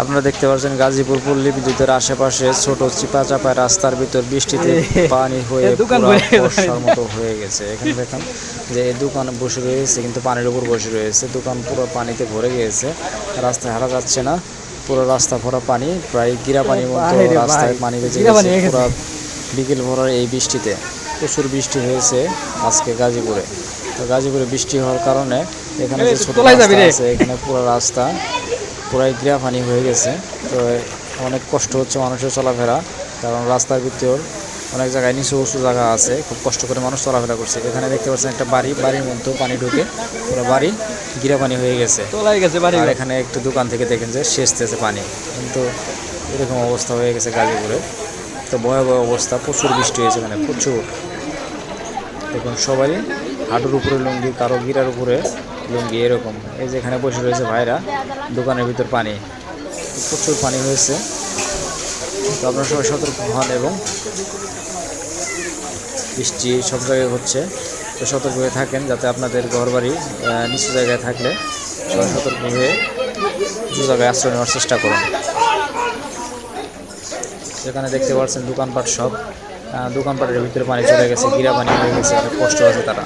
আপনারা দেখতে পাচ্ছেন গাজীপুর পল্লী বিদ্যুতের আশেপাশে ছোট চিপা চাপা রাস্তার ভিতর বৃষ্টিতে পানি হয়ে। বর্ষার মতো হয়ে গেছে। এখানে দেখেন যে এই দোকান বসে রয়েছে কিন্তু পানির উপর বসে রয়েছে। দোকান পুরো পানিতে ভরে গিয়েছে। রাস্তায় হারা যাচ্ছে না। পুরো রাস্তা ভরা পানি প্রায় গিরা পানির মতো রাস্তায় পানি বেঁচে গেছে পুরো বিকেল ভরার এই বৃষ্টিতে। প্রচুর বৃষ্টি হয়েছে আজকে গাজীপুরে। তো গাজীপুরে বৃষ্টি হওয়ার কারণে এখানে যে ছোট রাস্তা আছে এখানে পুরো রাস্তা পুরাই গিরা পানি হয়ে গেছে। তো অনেক কষ্ট হচ্ছে মানুষের চলাফেরা কারণ রাস্তার ভিতর অনেক জায়গায় নিচু উঁচু জায়গা আছে খুব কষ্ট করে মানুষ চলাফেরা করছে। এখানে দেখতে পাচ্ছেন একটা বাড়ি বাড়ির মধ্যেও পানি ঢুকে পুরো বাড়ি গিরা পানি হয়ে গেছে। তোলাই গেছে বাড়ি আর এখানে একটু দোকান থেকে দেখেন যে সেচতেছে পানি। কিন্তু এরকম অবস্থা হয়ে গেছে গাজীপুরে। তো ভয়াবহ অবস্থা প্রচুর বৃষ্টি হয়েছে মানে প্রচুর। দেখুন সবাই হাঁটুর উপরে লুঙ্গি, কারও গিরার উপরে লুঙ্গি, এরকম। এই যে এখানে বসে রয়েছে ভাইরা, দোকানের ভিতর পানি। প্রচুর পানি হয়েছে। তো আপনারা সবাই সতর্ক হন এবং বৃষ্টি সব জায়গায় হচ্ছে। তো সতর্ক হয়ে থাকেন যাতে আপনাদের ঘরবাড়ি নিচু জায়গায় থাকলে সবাই সতর্ক হয়ে উঁচু জায়গায় আশ্রয় নেওয়ার চেষ্টা করুন। সেখানে দেখতে পাচ্ছেন দোকানপাট সব। দোকানপাটের ভিতরে পানি চলে গেছে গিরা পানি হয়ে গেছে অনেক কষ্ট আছে তারা।